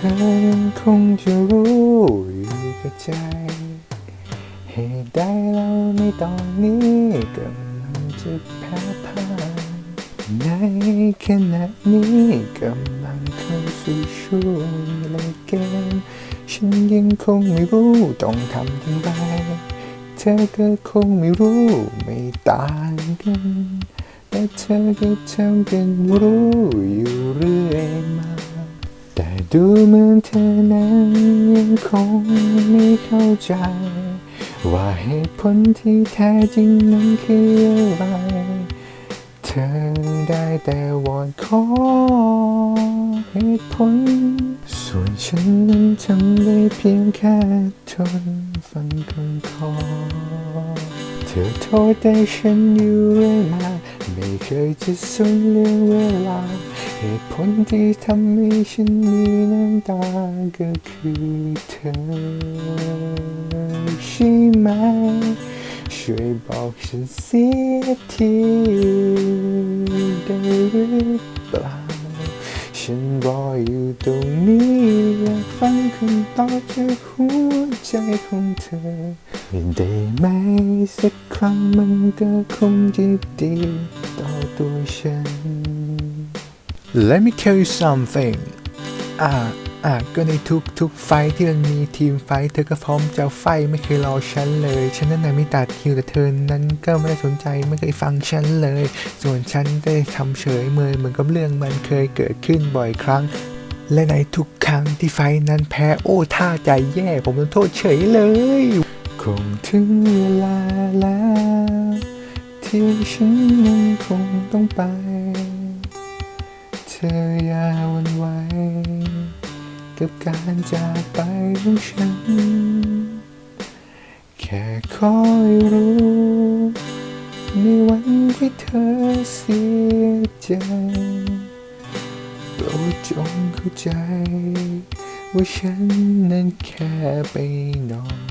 ธอคงจะรู้อยู่กับใจ เหตุใดเราในตอนนี้กำลังจะแพ้พ่ายในขณะนี้กำลังเข้าสู่ช่วงเล่นเกมฉันยังคงไม่รู้ต้องทำอย่างไรเธอก็คงไม่รู้ไม่ต่างกัน แต่เธอก็ทำเป็นรู้อยู่เรื่อยมาแต่ ดูเหมือนเธอนั้นยังคงไม่เข้าใจ ว่าเหตุผลที่แท้จริงนั้นคืออะไร เธอได้แต่วอนขอเหตุผล ส่วนฉันนั้นทำได้เพียงแค่ทนฟังคำขอ เธอโทษแต่ฉันอยู่เรื่อยมา ไม่เคยจะสนเรื่องเวลา เหตุผลที่ทำให้ฉันมีน้ำตาก็คือเธอใช่ไหม ช่วยบอกฉันเสียทีได้หรือเปล่า ฉันรออยู่ตรงนี้อยากฟังคำตอบจากหัวใจของเธอ ได้ไหมสักครั้งมันก็คงจะดีต่อตัวฉัน Let me tell you something อ่าอะก็ในทุกทุกไฟที่มันมีทีมไฟ เธอก็พร้อมจะไฟไม่เคยรอฉันเลย ฉันนั้นนไม่ตัดคิวแต่เธอนั้นก็ไม่ได้สนใจไม่เคยฟังฉันเลย ส่วนฉันได้ทำเฉยเมยเหมือนกับเรื่องมันเคยเกิดขึ้นบ่อยครั้ง และในทุกครั้งที่ไฟนั้นแพ้โอ้ท่าใจแย่ผมต้องโทษเฉยเลย งถึงเวลาแล้ว ที่ฉันนั้นคงต้องไป เธออย่าหวันไหวกับการจากไปของฉัน แค่ขอให้รู้ ในวันที่เธอเสียใจโปรดจงเข้าใจ ว่าฉันนั้นแค่ไปนอน